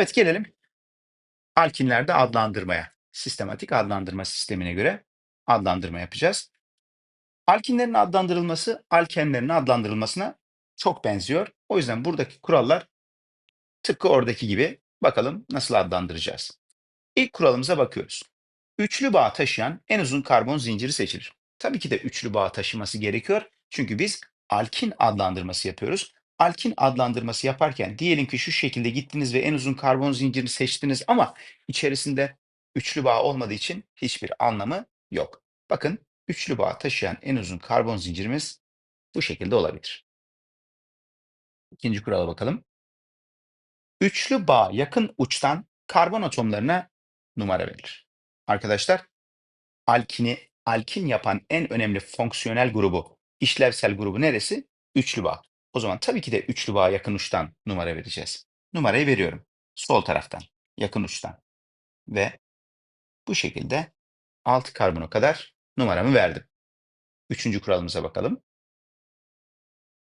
Evet gelelim alkinlerde adlandırmaya. Sistematik adlandırma sistemine göre adlandırma yapacağız. Alkinlerin adlandırılması alkenlerin adlandırılmasına çok benziyor. O yüzden buradaki kurallar tıpkı oradaki gibi. Bakalım nasıl adlandıracağız. İlk kuralımıza bakıyoruz. Üçlü bağ taşıyan en uzun karbon zinciri seçilir. Tabii ki de üçlü bağ taşıması gerekiyor. Çünkü biz alkin adlandırması yapıyoruz. Alkin adlandırması yaparken diyelim ki şu şekilde gittiniz ve en uzun karbon zincirini seçtiniz ama içerisinde üçlü bağ olmadığı için hiçbir anlamı yok. Bakın üçlü bağ taşıyan en uzun karbon zincirimiz bu şekilde olabilir. İkinci kurala bakalım. Üçlü bağ yakın uçtan karbon atomlarına numara verilir. Arkadaşlar, alkini alkin yapan en önemli fonksiyonel grubu, işlevsel grubu neresi? Üçlü bağ. O zaman tabii ki de üçlü bağa yakın uçtan numara vereceğiz. Numarayı veriyorum. Sol taraftan, yakın uçtan. Ve bu şekilde 6 karbona kadar numaramı verdim. Üçüncü kuralımıza bakalım.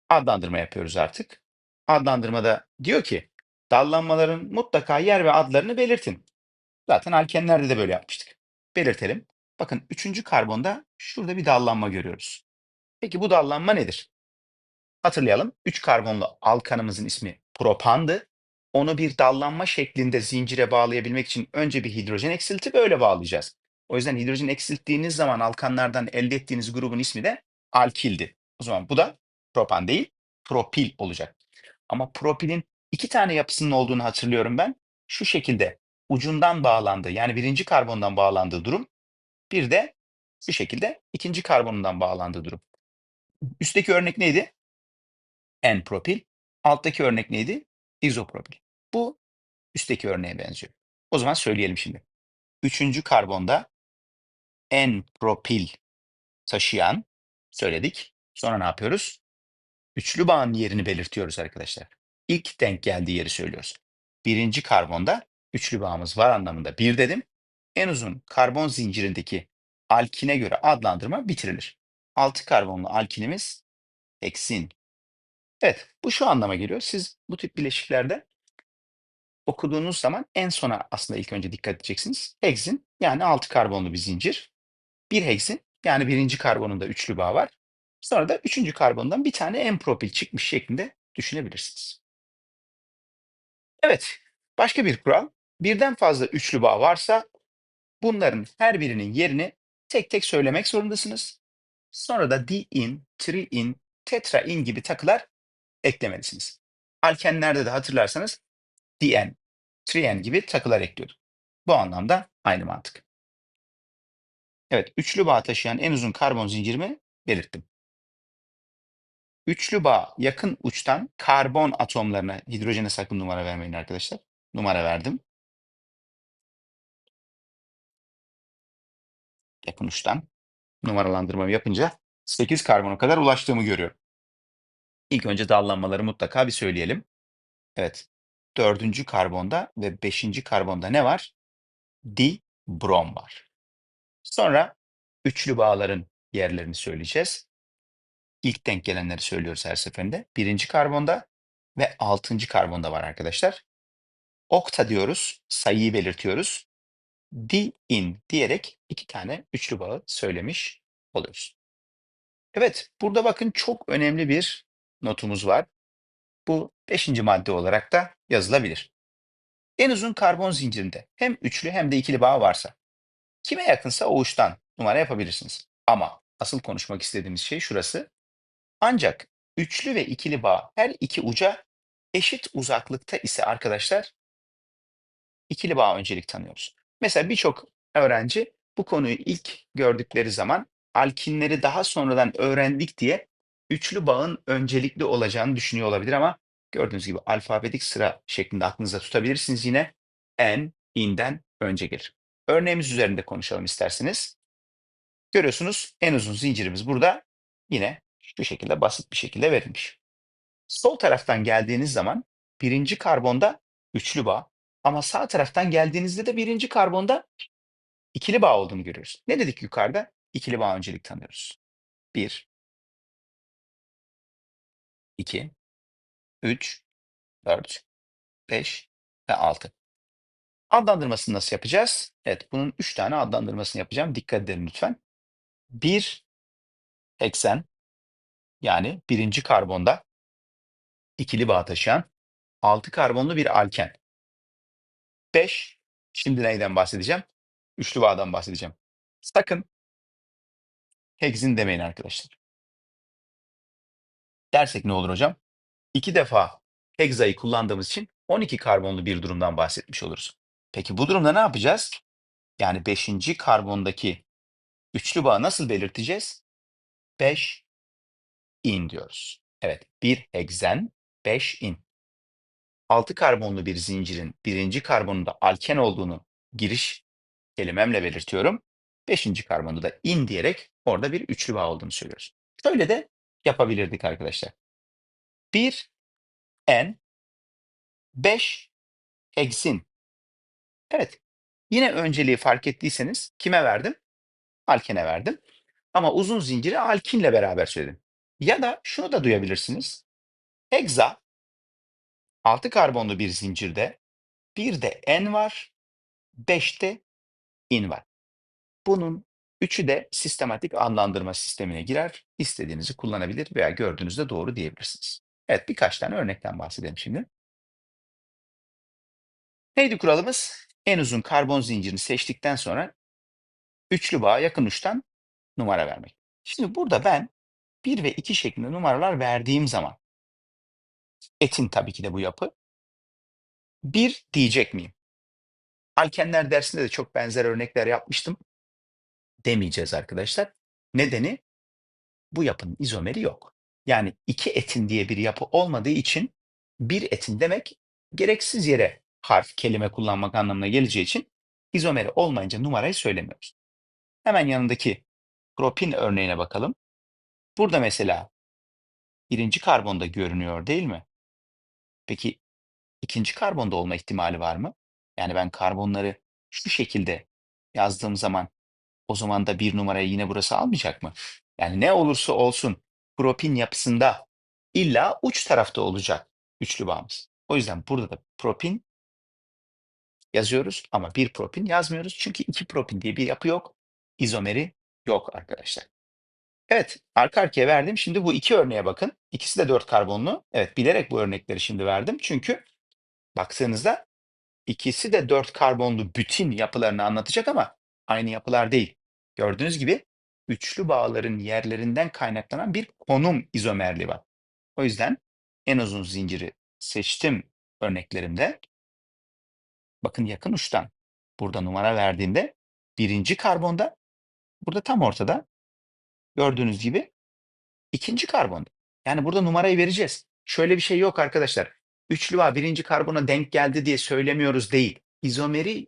Adlandırma yapıyoruz artık. Adlandırmada diyor ki, dallanmaların mutlaka yer ve adlarını belirtin. Zaten alkenlerde de böyle yapmıştık. Belirtelim. Bakın üçüncü karbonda şurada bir dallanma görüyoruz. Peki bu dallanma nedir? Hatırlayalım. 3 karbonlu alkanımızın ismi propandı. Onu bir dallanma şeklinde zincire bağlayabilmek için önce bir hidrojen eksiltip öyle bağlayacağız. O yüzden hidrojen eksilttiğiniz zaman alkanlardan elde ettiğiniz grubun ismi de alkildi. O zaman bu da propan değil, propil olacak. Ama propilin iki tane yapısının olduğunu hatırlıyorum ben. Şu şekilde ucundan bağlandığı yani birinci karbondan bağlandığı durum. Bir de şu şekilde ikinci karbonundan bağlandığı durum. Üstteki örnek neydi? N-propil. Alttaki örnek neydi? İzopropil. Bu üstteki örneğe benziyor. O zaman söyleyelim şimdi. Üçüncü karbonda N-propil taşıyan söyledik. Sonra ne yapıyoruz? Üçlü bağın yerini belirtiyoruz arkadaşlar. İlk denk geldiği yeri söylüyoruz. Birinci karbonda üçlü bağımız var anlamında bir dedim. En uzun karbon zincirindeki alkine göre adlandırma bitirilir. 6 karbonlu alkinimiz heksin. Evet, bu şu anlama geliyor. Siz bu tip bileşiklerde okuduğunuz zaman en sona aslında ilk önce dikkat edeceksiniz. Heksin yani 6 karbonlu bir zincir. Bir heksin yani birinci karbonunda üçlü bağ var. Sonra da üçüncü karbondan bir tane en-propil çıkmış şeklinde düşünebilirsiniz. Evet, başka bir kural. Birden fazla üçlü bağ varsa bunların her birinin yerini tek tek söylemek zorundasınız. Sonra da di-in, tri-in, tetra-in gibi takılar eklemelisiniz. Alkenlerde de hatırlarsanız di-en, tri-en gibi takılar ekliyorduk. Bu anlamda aynı mantık. Evet, üçlü bağ taşıyan en uzun karbon zincirimi belirttim. Üçlü bağ yakın uçtan karbon atomlarına, hidrojene sakın numara vermeyin arkadaşlar. Numara verdim. Yakın uçtan numaralandırmamı yapınca 8 karbona kadar ulaştığımı görüyorum. İlk önce dallanmaları mutlaka bir söyleyelim. Evet, dördüncü karbonda ve beşinci karbonda ne var? Dibrom var. Sonra üçlü bağların yerlerini söyleyeceğiz. İlk denk gelenleri söylüyoruz her seferinde. Birinci karbonda ve altıncı karbonda var arkadaşlar. Okta diyoruz, sayıyı belirtiyoruz. Di-in diyerek iki tane üçlü bağı söylemiş oluyoruz. Evet, burada bakın çok önemli bir notumuz var. Bu beşinci madde olarak da yazılabilir. En uzun karbon zincirinde hem üçlü hem de ikili bağ varsa kime yakınsa o uçtan numara yapabilirsiniz. Ama asıl konuşmak istediğimiz şey şurası. Ancak üçlü ve ikili bağ her iki uca eşit uzaklıkta ise arkadaşlar ikili bağ öncelik tanıyoruz. Mesela birçok öğrenci bu konuyu ilk gördükleri zaman alkinleri daha sonradan öğrendik diye üçlü bağın öncelikli olacağını düşünüyor olabilir ama gördüğünüz gibi alfabetik sıra şeklinde aklınıza tutabilirsiniz yine. En, inden önce gelir. Örneğimiz üzerinde konuşalım isterseniz. Görüyorsunuz en uzun zincirimiz burada yine şu şekilde basit bir şekilde verilmiş. Sol taraftan geldiğiniz zaman birinci karbonda üçlü bağ ama sağ taraftan geldiğinizde de birinci karbonda ikili bağ olduğunu görüyoruz. Ne dedik yukarıda? İkili bağ öncelik tanıyoruz. 1, 2, 3, 4, 5 ve 6. Adlandırmasını nasıl yapacağız? Evet, bunun 3 tane adlandırmasını yapacağım. Dikkat edelim lütfen. Bir heksen yani birinci karbonda ikili bağ taşıyan 6 karbonlu bir alken. 5, şimdi neyden bahsedeceğim? Üçlü bağdan bahsedeceğim. Sakın heksin demeyin arkadaşlar. Dersek ne olur hocam? 2 defa hegzayı kullandığımız için 12 karbonlu bir durumdan bahsetmiş oluruz. Peki bu durumda ne yapacağız? Yani 5. karbondaki üçlü bağı nasıl belirteceğiz? 5 in diyoruz. Evet, bir heksen 5 in. 6 karbonlu bir zincirin birinci karbonunda alken olduğunu giriş kelimemle belirtiyorum. Beşinci karbonda da in diyerek orada bir üçlü bağ olduğunu söylüyoruz. Şöyle de yapabilirdik arkadaşlar. 1 en 5 heksin. Evet. Yine önceliği fark ettiyseniz kime verdim? Alkene verdim. Ama uzun zinciri alkinle beraber söyledim. Ya da şunu da duyabilirsiniz. Heksa 6 karbonlu bir zincirde bir de en var, 5 de in var. Bunun üçü de sistematik adlandırma sistemine girer. İstediğinizi kullanabilir veya gördüğünüzde doğru diyebilirsiniz. Evet, birkaç tane örnekten bahsedelim şimdi. Neydi kuralımız? En uzun karbon zincirini seçtikten sonra üçlü bağa yakın uçtan numara vermek. Şimdi burada ben 1 ve 2 şeklinde numaralar verdiğim zaman etin tabii ki de bu yapı 1 diyecek miyim? Alkenler dersinde de çok benzer örnekler yapmıştım. Demeyeceğiz arkadaşlar. Nedeni bu yapının izomeri yok. Yani iki etin diye bir yapı olmadığı için bir etin demek gereksiz yere harf, kelime kullanmak anlamına geleceği için izomeri olmayınca numarayı söylemiyoruz. Hemen yanındaki propin örneğine bakalım. Burada mesela birinci karbonda görünüyor değil mi? Peki ikinci karbonda olma ihtimali var mı? Yani ben karbonları şu şekilde yazdığım zaman o zaman da bir numarayı yine burası almayacak mı? Yani ne olursa olsun propin yapısında illa uç tarafta olacak üçlü bağımız. O yüzden burada da propin yazıyoruz ama bir propin yazmıyoruz. Çünkü iki propin diye bir yapı yok. İzomeri yok arkadaşlar. Evet, arka arkaya verdim. Şimdi bu iki örneğe bakın. İkisi de 4 karbonlu. Evet, bilerek bu örnekleri şimdi verdim. Çünkü baktığınızda ikisi de 4 karbonlu bütün yapılarını anlatacak ama aynı yapılar değil. Gördüğünüz gibi üçlü bağların yerlerinden kaynaklanan bir konum izomerliği var. O yüzden en uzun zinciri seçtim örneklerimde. Bakın yakın uçtan burada numara verdiğimde birinci karbonda burada tam ortada gördüğünüz gibi ikinci karbonda. Yani burada numarayı vereceğiz. Şöyle bir şey yok arkadaşlar. Üçlü bağ birinci karbona denk geldi diye söylemiyoruz değil. İzomeri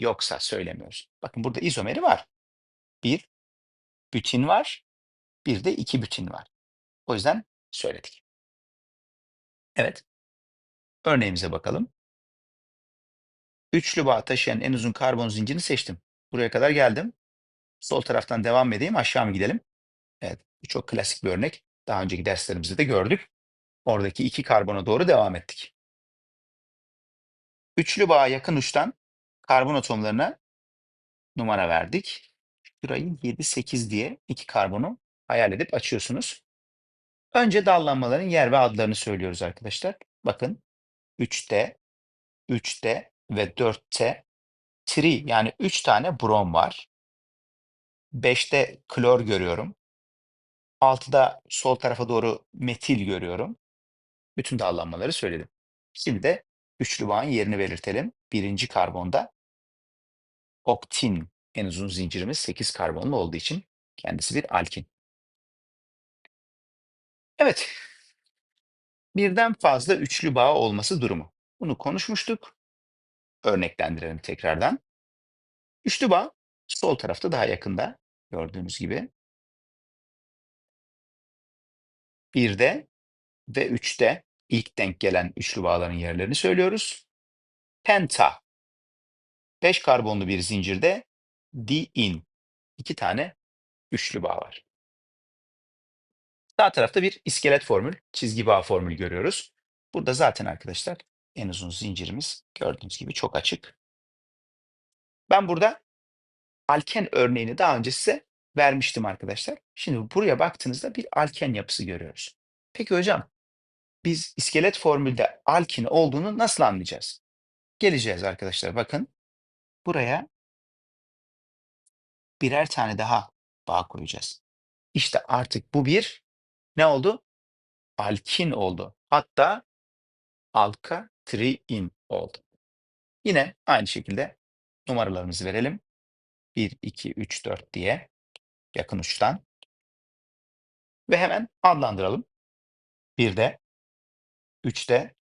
yoksa söylemiyoruz. Bakın burada izomeri var. Bir bütin var, bir de iki bütin var. O yüzden söyledik. Evet. Örneğimize bakalım. Üçlü bağ taşıyan en uzun karbon zincirini seçtim. Buraya kadar geldim. Sol taraftan devam edeyim, aşağı mı gidelim? Evet, bu çok klasik bir örnek. Daha önceki derslerimizde de gördük. Oradaki iki karbona doğru devam ettik. Üçlü bağa yakın uçtan karbon atomlarına numara verdik. Şurayı 7, 8 diye iki karbonu hayal edip açıyorsunuz. Önce dallanmaların yer ve adlarını söylüyoruz arkadaşlar. Bakın 3'te, 3'te ve 4'te tri yani 3 tane brom var. 5'te klor görüyorum. 6'da sol tarafa doğru metil görüyorum. Bütün dallanmaları söyledim. Şimdi de üçlü bağın yerini belirtelim. Birinci karbonda oktin en uzun zincirimiz 8 karbonlu olduğu için kendisi bir alkin. Evet. Birden fazla üçlü bağ olması durumu. Bunu konuşmuştuk. Örneklendirelim tekrardan. Üçlü bağ sol tarafta daha yakında gördüğünüz gibi. Birde ve üçte ilk denk gelen üçlü bağların yerlerini söylüyoruz. Penta 5 karbonlu bir zincirde diin iki tane üçlü bağ var. Sağ tarafta bir iskelet formül, çizgi bağ formülü görüyoruz. Burada zaten arkadaşlar en uzun zincirimiz gördüğünüz gibi çok açık. Ben burada alken örneğini daha önce size vermiştim arkadaşlar. Şimdi buraya baktığınızda bir alken yapısı görüyoruz. Peki hocam, biz iskelet formülde alkin olduğunu nasıl anlayacağız? Geleceğiz arkadaşlar. Bakın buraya birer tane daha bağ koyacağız. İşte artık bu bir ne oldu? Alkin oldu. Hatta alka triin oldu. Yine aynı şekilde numaralarımızı verelim. 1, 2, 3, 4 diye yakın uçtan. Ve hemen adlandıralım. 1'de, 3'te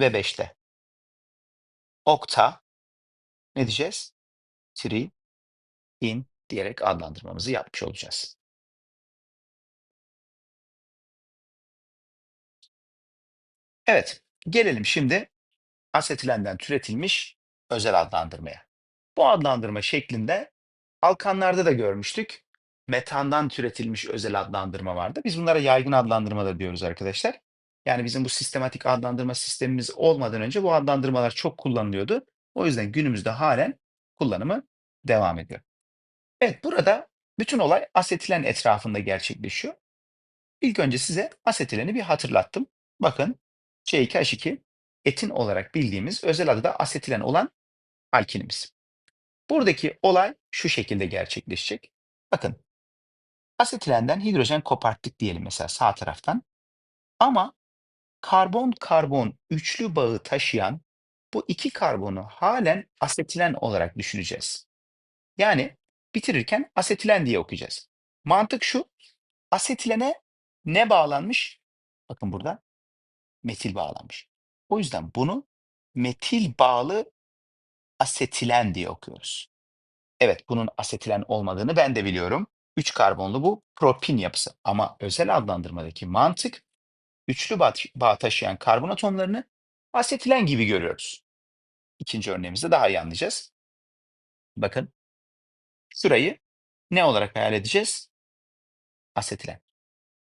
ve 5'te. Okta ne diyeceğiz? Tri, in diyerek adlandırmamızı yapmış olacağız. Evet, gelelim şimdi asetilenden türetilmiş özel adlandırmaya. Bu adlandırma şeklinde alkanlarda da görmüştük. Metandan türetilmiş özel adlandırma vardı. Biz bunlara yaygın adlandırma da diyoruz arkadaşlar. Yani bizim bu sistematik adlandırma sistemimiz olmadan önce bu adlandırmalar çok kullanılıyordu. O yüzden günümüzde halen kullanımı devam ediyor. Evet, burada bütün olay asetilen etrafında gerçekleşiyor. İlk önce size asetileni bir hatırlattım. Bakın C2H2 etin olarak bildiğimiz özel adı da asetilen olan alkinimiz. Buradaki olay şu şekilde gerçekleşecek. Bakın asetilenden hidrojen koparttık diyelim mesela sağ taraftan. Ama karbon-karbon üçlü bağı taşıyan bu iki karbonu halen asetilen olarak düşüneceğiz. Yani bitirirken asetilen diye okuyacağız. Mantık şu, asetilene ne bağlanmış? Bakın burada metil bağlanmış. O yüzden bunu metil bağlı asetilen diye okuyoruz. Evet, bunun asetilen olmadığını ben de biliyorum. 3 karbonlu bu propin yapısı ama özel adlandırmadaki mantık üçlü bağ, taşıyan karbon atomlarını asetilen gibi görüyoruz. İkinci örneğimizde daha iyi anlayacağız. Bakın şurayı ne olarak hayal edeceğiz? Asetilen.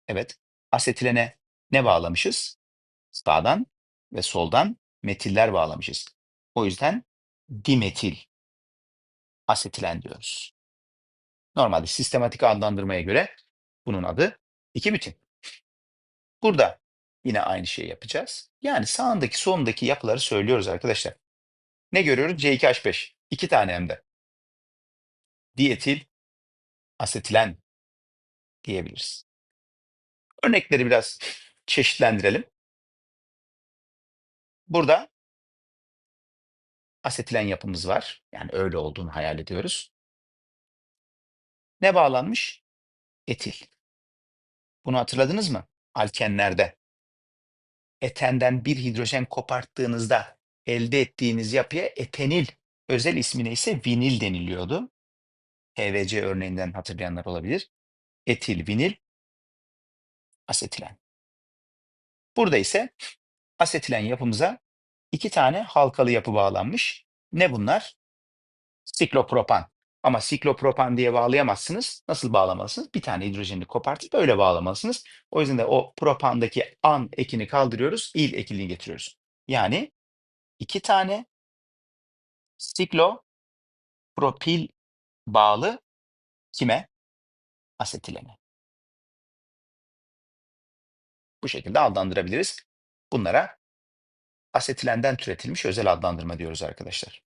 Evet, asetilene ne bağlamışız? Sağdan ve soldan metiller bağlamışız. O yüzden dimetil asetilen diyoruz. Normalde sistematik adlandırmaya göre bunun adı iki bütün. Burada yine aynı şeyi yapacağız. Yani sağındaki solundaki yapıları söylüyoruz arkadaşlar. Ne görüyoruz? C2H5. İki tane hem de. Dietil asetilen diyebiliriz. Örnekleri biraz çeşitlendirelim. Burada asetilen yapımız var. Yani öyle olduğunu hayal ediyoruz. Ne bağlanmış? Etil. Bunu hatırladınız mı? Alkenlerde. Etenden bir hidrojen koparttığınızda elde ettiğiniz yapıya etenil, özel ismine ise vinil deniliyordu. PVC örneğinden hatırlayanlar olabilir. Etil, vinil, asetilen. Burada ise asetilen yapımıza iki tane halkalı yapı bağlanmış. Ne bunlar? Siklopropan. Ama siklopropan diye bağlayamazsınız. Nasıl bağlamalısınız? Bir tane hidrojeni kopartıp öyle bağlamalısınız. O yüzden de o propandaki an ekini kaldırıyoruz, il ekini getiriyoruz. Yani iki tane siklopropil bağlı kime? Asetilene. Bu şekilde adlandırabiliriz. Bunlara asetilenden türetilmiş özel adlandırma diyoruz arkadaşlar.